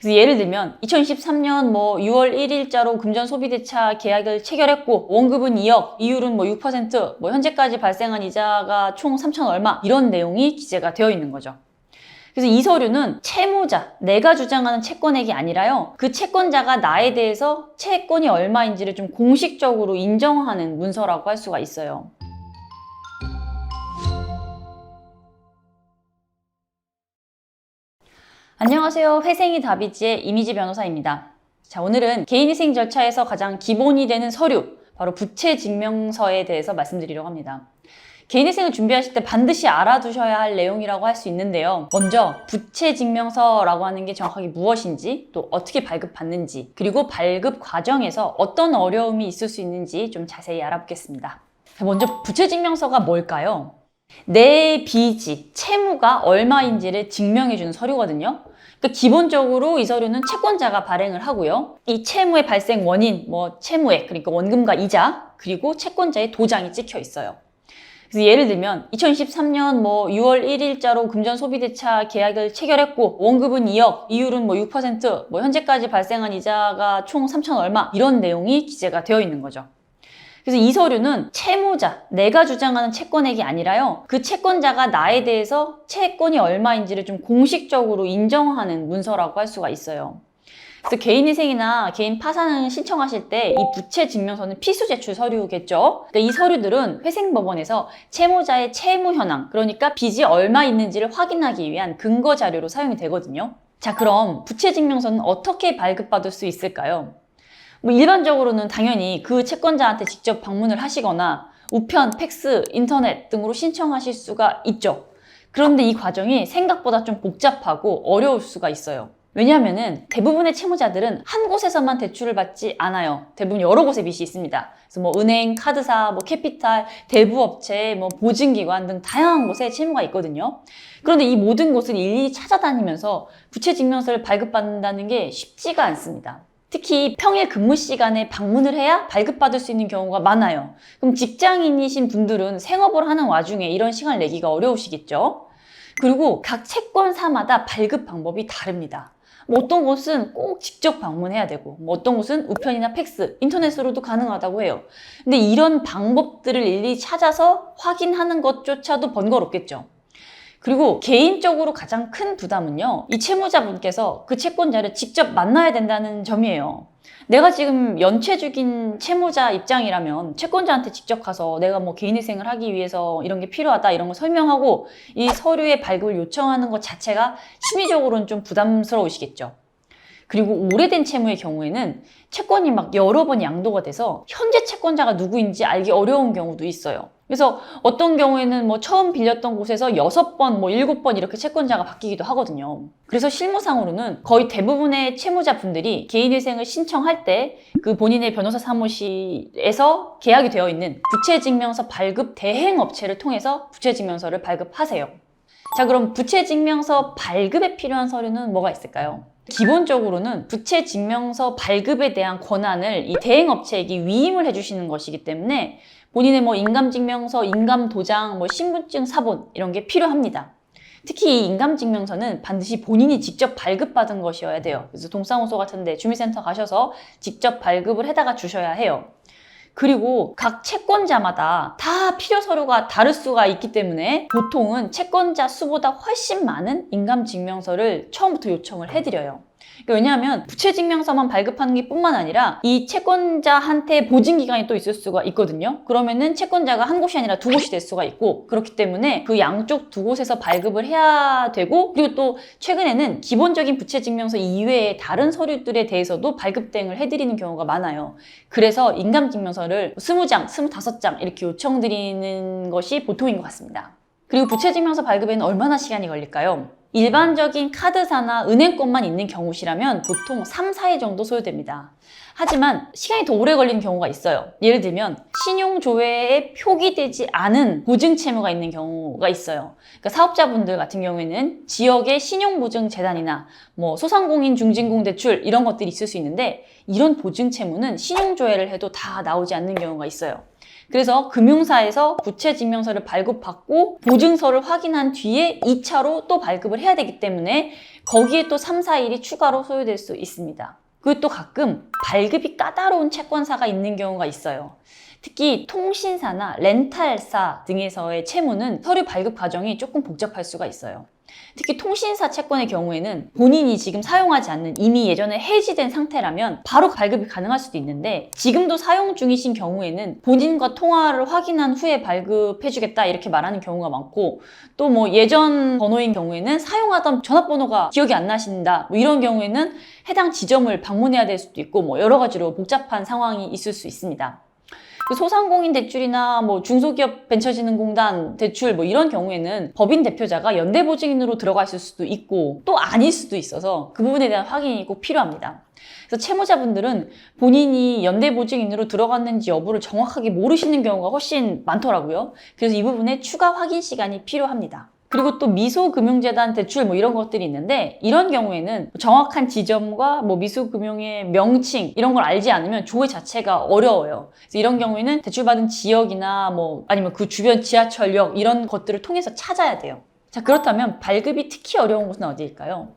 그래서 예를 들면 2023년 뭐 6월 1일자로 금전 소비대차 계약을 체결했고 원급은 2억, 이율은 뭐 6%, 뭐 현재까지 발생한 이자가 총 3천 얼마 이런 내용이 기재가 되어 있는 거죠. 그래서 이 서류는 채무자, 내가 주장하는 채권액이 아니라요. 그 채권자가 나에 대해서 채권이 얼마인지를 좀 공식적으로 인정하는 문서라고 할 수가 있어요. 안녕하세요. 회생이 다비지의 이미지 변호사입니다. 자, 오늘은 개인위생 절차에서 가장 기본이 되는 서류, 바로 부채 증명서에 대해서 말씀드리려고 합니다. 개인위생을 준비하실 때 반드시 알아두셔야 할 내용이라고 할 수 있는데요. 먼저 부채 증명서라고 하는 게 정확하게 무엇인지, 또 어떻게 발급받는지, 그리고 발급 과정에서 어떤 어려움이 있을 수 있는지 좀 자세히 알아보겠습니다. 자, 먼저 부채 증명서가 뭘까요? 내 빚이, 채무가 얼마인지를 증명해주는 서류거든요. 그러니까 기본적으로 이 서류는 채권자가 발행을 하고요. 이 채무의 발생 원인, 뭐 채무액, 그러니까 원금과 이자, 그리고 채권자의 도장이 찍혀 있어요. 그래서 예를 들면 2023년 뭐 6월 1일자로 금전 소비대차 계약을 체결했고 원급은 2억, 이율은 뭐 6%, 뭐 현재까지 발생한 이자가 총 3천 얼마 이런 내용이 기재가 되어 있는 거죠. 그래서 이 서류는 채무자, 내가 주장하는 채권액이 아니라요. 그 채권자가 나에 대해서 채권이 얼마인지를 좀 공식적으로 인정하는 문서라고 할 수가 있어요. 그래서 개인위생이나 개인 파산을 신청하실 때 이 부채 증명서는 필수 제출 서류겠죠. 그러니까 이 서류들은 회생법원에서 채무자의 채무 현황, 그러니까 빚이 얼마 있는지를 확인하기 위한 근거 자료로 사용이 되거든요. 자, 그럼 부채 증명서는 어떻게 발급받을 수 있을까요? 뭐 일반적으로는 당연히 그 채권자한테 직접 방문을 하시거나 우편, 팩스, 인터넷 등으로 신청하실 수가 있죠. 그런데 이 과정이 생각보다 좀 복잡하고 어려울 수가 있어요. 왜냐하면은 대부분의 채무자들은 한 곳에서만 대출을 받지 않아요. 대부분 여러 곳에 빚이 있습니다. 그래서 뭐 은행, 카드사, 뭐 캐피탈, 대부업체, 뭐 보증기관 등 다양한 곳에 채무가 있거든요. 그런데 이 모든 곳을 일일이 찾아다니면서 부채 증명서를 발급받는다는 게 쉽지가 않습니다. 특히 평일 근무 시간에 방문을 해야 발급받을 수 있는 경우가 많아요. 그럼 직장인이신 분들은 생업을 하는 와중에 이런 시간을 내기가 어려우시겠죠? 그리고 각 채권사마다 발급 방법이 다릅니다. 뭐 어떤 곳은 꼭 직접 방문해야 되고, 뭐 어떤 곳은 우편이나 팩스, 인터넷으로도 가능하다고 해요. 근데 이런 방법들을 일일이 찾아서 확인하는 것조차도 번거롭겠죠. 그리고 개인적으로 가장 큰 부담은요, 이 채무자분께서 그 채권자를 직접 만나야 된다는 점이에요. 내가 지금 연체 중인 채무자 입장이라면 채권자한테 직접 가서 내가 뭐 개인위생을 하기 위해서 이런 게 필요하다 이런 걸 설명하고 이 서류의 발급을 요청하는 것 자체가 심리적으로는 좀 부담스러우시겠죠. 그리고 오래된 채무의 경우에는 채권이 막 여러 번 양도가 돼서 현재 채권자가 누구인지 알기 어려운 경우도 있어요. 그래서 어떤 경우에는 뭐 처음 빌렸던 곳에서 여섯 번, 뭐 일곱 번 이렇게 채권자가 바뀌기도 하거든요. 그래서 실무상으로는 거의 대부분의 채무자분들이 개인회생을 신청할 때 그 본인의 변호사 사무실에서 계약이 되어 있는 부채증명서 발급 대행 업체를 통해서 부채증명서를 발급하세요. 자, 그럼 부채증명서 발급에 필요한 서류는 뭐가 있을까요? 기본적으로는 부채 증명서 발급에 대한 권한을 이 대행 업체에게 위임을 해주시는 것이기 때문에 본인의 뭐 인감 증명서, 인감 도장, 뭐 신분증 사본 이런 게 필요합니다. 특히 이 인감 증명서는 반드시 본인이 직접 발급받은 것이어야 돼요. 그래서 동사무소 같은데 주민센터 가셔서 직접 발급을 해다가 주셔야 해요. 그리고 각 채권자마다 다 필요 서류가 다를 수가 있기 때문에 보통은 채권자 수보다 훨씬 많은 인감증명서를 처음부터 요청을 해드려요. 그러니까 왜냐하면 부채증명서만 발급하는 게 뿐만 아니라 이 채권자한테 보증 기간이 또 있을 수가 있거든요. 그러면은 채권자가 한 곳이 아니라 두 곳이 될 수가 있고 그렇기 때문에 그 양쪽 두 곳에서 발급을 해야 되고 그리고 또 최근에는 기본적인 부채증명서 이외에 다른 서류들에 대해서도 발급 대행을 해드리는 경우가 많아요. 그래서 인감증명서를 20장, 25장 이렇게 요청드리는 것이 보통인 것 같습니다. 그리고 부채증명서 발급에는 얼마나 시간이 걸릴까요? 일반적인 카드사나 은행권만 있는 경우시라면 보통 3, 4일 정도 소요됩니다. 하지만 시간이 더 오래 걸리는 경우가 있어요. 예를 들면 신용조회에 표기되지 않은 보증 채무가 있는 경우가 있어요. 그러니까 사업자분들 같은 경우에는 지역의 신용보증재단이나 뭐 소상공인 중진공 대출 이런 것들이 있을 수 있는데 이런 보증 채무는 신용조회를 해도 다 나오지 않는 경우가 있어요. 그래서 금융사에서 부채 증명서를 발급받고 보증서를 확인한 뒤에 2차로 또 발급을 해야 되기 때문에 거기에 또 3, 4일이 추가로 소요될 수 있습니다. 그리고 또 가끔 발급이 까다로운 채권사가 있는 경우가 있어요. 특히 통신사나 렌탈사 등에서의 채무는 서류 발급 과정이 조금 복잡할 수가 있어요. 특히 통신사 채권의 경우에는 본인이 지금 사용하지 않는 이미 예전에 해지된 상태라면 바로 발급이 가능할 수도 있는데 지금도 사용 중이신 경우에는 본인과 통화를 확인한 후에 발급해주겠다 이렇게 말하는 경우가 많고 또 뭐 예전 번호인 경우에는 사용하던 전화번호가 기억이 안 나신다 뭐 이런 경우에는 해당 지점을 방문해야 될 수도 있고 뭐 여러 가지로 복잡한 상황이 있을 수 있습니다. 그 소상공인 대출이나 뭐 중소기업 벤처진흥공단 대출 뭐 이런 경우에는 법인 대표자가 연대보증인으로 들어가 있을 수도 있고 또 아닐 수도 있어서 그 부분에 대한 확인이 꼭 필요합니다. 그래서 채무자분들은 본인이 연대보증인으로 들어갔는지 여부를 정확하게 모르시는 경우가 훨씬 많더라고요. 그래서 이 부분에 추가 확인 시간이 필요합니다. 그리고 또 미소금융재단 대출 뭐 이런 것들이 있는데 이런 경우에는 정확한 지점과 뭐 미소금융의 명칭 이런 걸 알지 않으면 조회 자체가 어려워요. 그래서 이런 경우에는 대출받은 지역이나 뭐 아니면 그 주변 지하철역 이런 것들을 통해서 찾아야 돼요. 자 그렇다면 발급이 특히 어려운 곳은 어디일까요?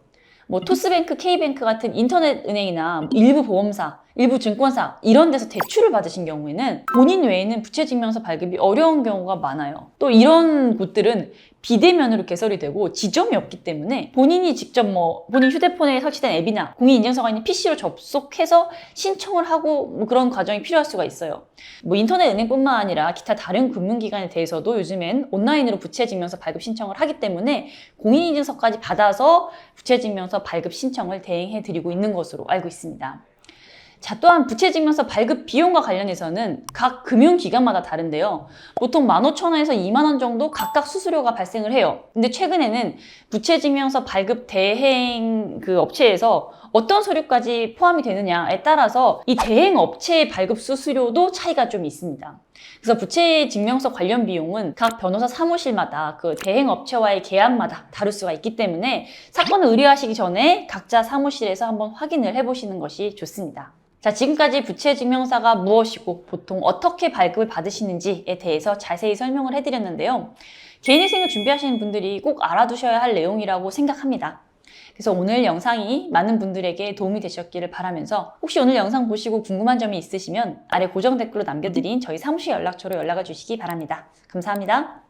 뭐 토스뱅크, K뱅크 같은 인터넷 은행이나 일부 보험사, 일부 증권사 이런 데서 대출을 받으신 경우에는 본인 외에는 부채증명서 발급이 어려운 경우가 많아요. 또 이런 곳들은 비대면으로 개설이 되고 지점이 없기 때문에 본인이 직접 뭐 본인 휴대폰에 설치된 앱이나 공인인증서가 있는 PC로 접속해서 신청을 하고 뭐 그런 과정이 필요할 수가 있어요. 뭐 인터넷 은행뿐만 아니라 기타 다른 금융기관에 대해서도 요즘엔 온라인으로 부채증명서 발급 신청을 하기 때문에 공인인증서까지 받아서 부채증명서 발급 신청을 대행해 드리고 있는 것으로 알고 있습니다. 자, 또한 부채증명서 발급 비용과 관련해서는 각 금융기관마다 다른데요. 보통 15,000원에서 2만원 정도 각각 수수료가 발생을 해요. 근데 최근에는 부채증명서 발급 대행 그 업체에서 어떤 서류까지 포함이 되느냐에 따라서 이 대행 업체의 발급 수수료도 차이가 좀 있습니다. 그래서 부채 증명서 관련 비용은 각 변호사 사무실마다 그 대행 업체와의 계약마다 다를 수가 있기 때문에 사건을 의뢰하시기 전에 각자 사무실에서 한번 확인을 해보시는 것이 좋습니다. 자, 지금까지 부채 증명서가 무엇이고 보통 어떻게 발급을 받으시는지에 대해서 자세히 설명을 해드렸는데요. 개인회생을 준비하시는 분들이 꼭 알아두셔야 할 내용이라고 생각합니다. 그래서 오늘 영상이 많은 분들에게 도움이 되셨기를 바라면서 혹시 오늘 영상 보시고 궁금한 점이 있으시면 아래 고정 댓글로 남겨드린 저희 사무실 연락처로 연락을 주시기 바랍니다. 감사합니다.